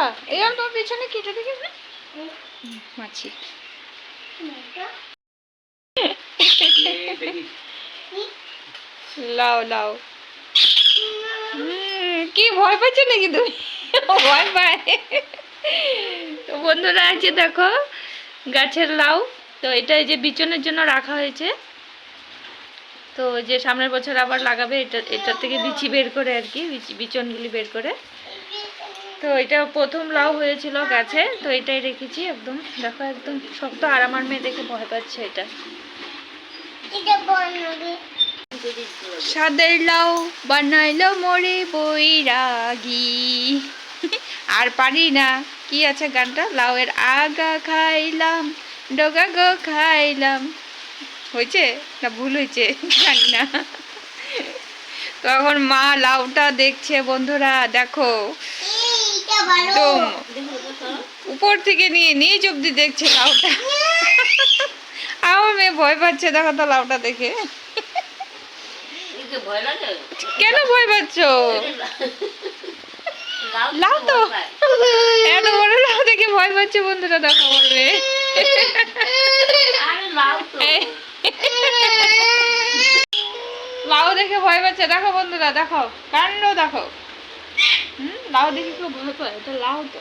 আর তোমার পিছনে কি এটা দেখি মাছি। লাও লাও। কি ভয় পাচ্ছ নাকি তুমি? ভয় পায়। তো বন্ধুরা আছে দেখো, গাছের লাউ, তো এটা এই যে বিচনের জন্য রাখা হয়েছে। তো যে সামনের বছর আবার লাগাবে, এটা এটা থেকে বিচি বের করে আর কি, বিচি- বিচনগুলি বের করে। তো এটা প্রথম লাউ হয়েছিল গাছে তো এটাই রেখেছি একদম। দেখো একদম শক্ত আর আমার মেয়ে দেখে ভয় পাচ্ছে এটা। সাদের লাউ বানাইলো মরে বই বৈরাগী। আর পারি না কি আছে গানটা? লাউয়ের আগা খাইলাম ডগা গো খাইলাম। হয়েছে না ভুল হয়েছে? জানি না। তো এখন মা লাউটা দেখছে বন্ধুরা দেখো। একদম উপর থেকে নিয়ে নিচ অব্দি দেখছে লাউটা। আমার মেয়ে ভয় পাচ্ছে দেখো তো লাউটা দেখে। কেন ভয় পাচ্ছ? লাউ তো। এত বড় লাউ দেখে ভয় পাচ্ছে বন্ধুরা দেখো আমার মেয়ে। লাউ লাউ দেখে ভয় পাচ্ছে দেখো বন্ধুরা দেখো। কাণ্ড দেখো। হুম লাউ দেখে কেউ ভয় পায় এটা লাউ তো।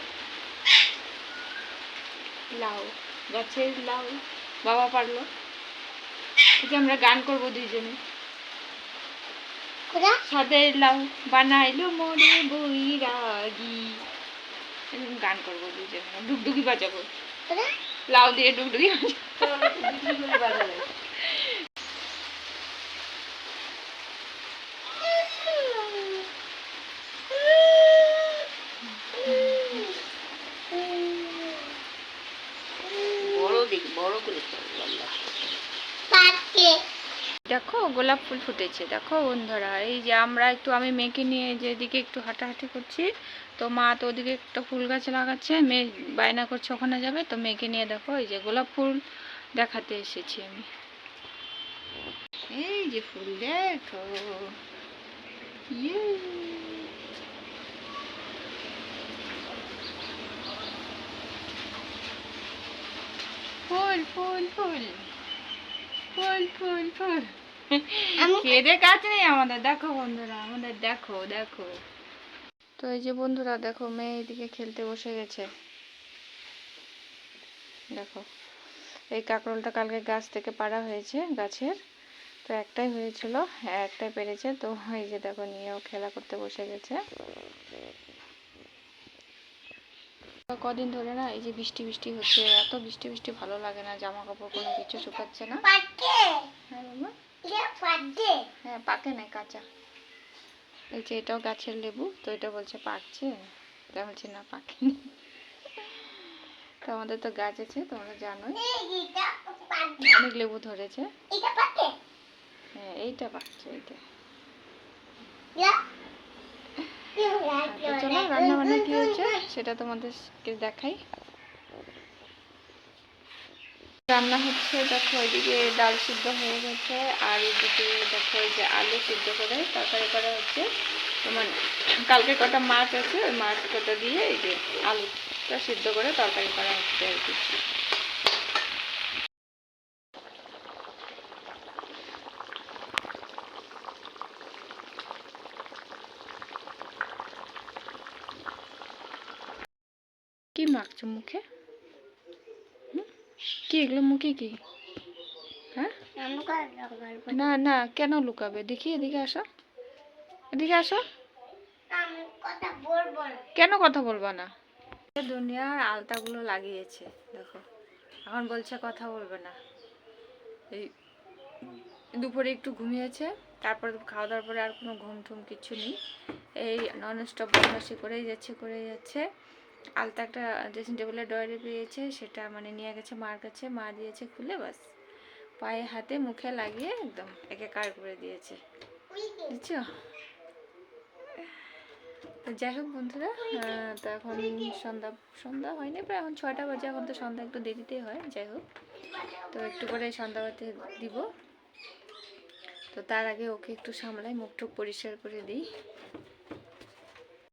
লাউ গাছের লাউ। বাবা পারল। আমরা গান করব দুইজনে। সাদের লাউ বানাইলো মোরে বৈরাগী। এরকম গান করব দুইজনে। ডুগডুগি বাজাবো। লাউ দিয়ে ডুগডুগি বাজাবো। দিক বড় করে দেখো গোলাপ ফুল ফুটেছে দেখো বন্ধুরা। এই যে আমরা একটু আমি মেয়েকে নিয়ে যেদিকে একটু হাঁটাহাঁটি করছি তো মা তো ওদিকে একটা ফুল গাছ লাগাচ্ছে মেয়ে বায়না করছে ওখানে যাবে। তো মেয়েকে নিয়ে দেখো এই যে গোলাপ ফুল দেখাতে এসেছি আমি। এই যে ফুল দেখো। ইয়ে। ফুল ফুল ফুল। ফুল ফুল ফুল। কেঁদে কাজ নেই আমাদের। দেখো বন্ধুরা আমাদের দেখো দেখো। তো এই যে বন্ধুরা দেখো মেয়ে এদিকে খেলতে বসে গেছে। দেখো এই কাঁকরোলটা কালকে গাছ থেকে পাড়া হয়েছে গাছের। তো একটাই হয়েছিল হ্যাঁ একটাই পেরেছে। তো এই যে দেখো নিয়েও খেলা করতে বসে গেছে। কদিন ধরে না এই যে বৃষ্টি বৃষ্টি হচ্ছে এত বৃষ্টি বৃষ্টি ভালো লাগে না জামা কাপড় কোনো কিছু শুকাচ্ছে না। হ্যাঁ হ্যাঁ পাকে নাই কাঁচা। এই যে এটাও গাছের লেবু তো এটা বলছে পাকছে। এটা বলছে না পাকেনি। তো আমাদের তো গাছ আছে তোমরা জানোই। অনেক লেবু ধরেছে। হ্যাঁ এইটা পাকছে এইটা। তো চলো রান্না বান্না কি হচ্ছে সেটা তোমাদেরকে দেখাই। রান্না হচ্ছে, দেখো ওইদিকে ডাল সিদ্ধ হয়ে গেছে, আর এদিকে দেখো ওই যে আলু সিদ্ধ করে তরকারি করা হচ্ছে। তোমার কালকে কটা মাছ আছে, ওই মাছ কটা দিয়ে এই যে আলুটা সিদ্ধ করে তরকারি করা হচ্ছে আর কি। কি মুখে? কি এগুলো মুখে কি? হ্যাঁ? না না, কেন লুকাবে? দেখি এদিকে আসো। এদিকে আসো। কেন কথা বলবা না? দুনিয়ার আলতাগুলো লাগিয়েছে, দেখো। এখন বলছে কথা বলবে না। এই দুপুরে একটু ঘুমিয়েছে, তারপরে খাওয়া দাওয়ার পরে আর কোনো ঘুম টুম কিছু নেই। এই নন স্টপ বদমাসি করেই যাচ্ছে করেই যাচ্ছে। আলতা একটা ড্রেসিং টেবিলের ডয়ারে পেয়েছে, সেটা মানে নিয়ে গেছে মার কাছে, মা দিয়েছে খুলে বাস পায়ে হাতে মুখে লাগিয়ে একদম একে কার করে দিয়েছে। বুঝছ? তো যাই হোক বন্ধুরা তো এখন সন্ধ্যা সন্ধ্যা হয়নি, প্রায় এখন ছয়টা বাজে, এখন তো সন্ধ্যা একটু দেরিতেই হয়, যাই হোক। তো একটু করে সন্ধ্যা সন্ধ্যাবাতি দিব। তো তার আগে ওকে একটু সামলাই মুখ টুক পরিষ্কার করে দিই।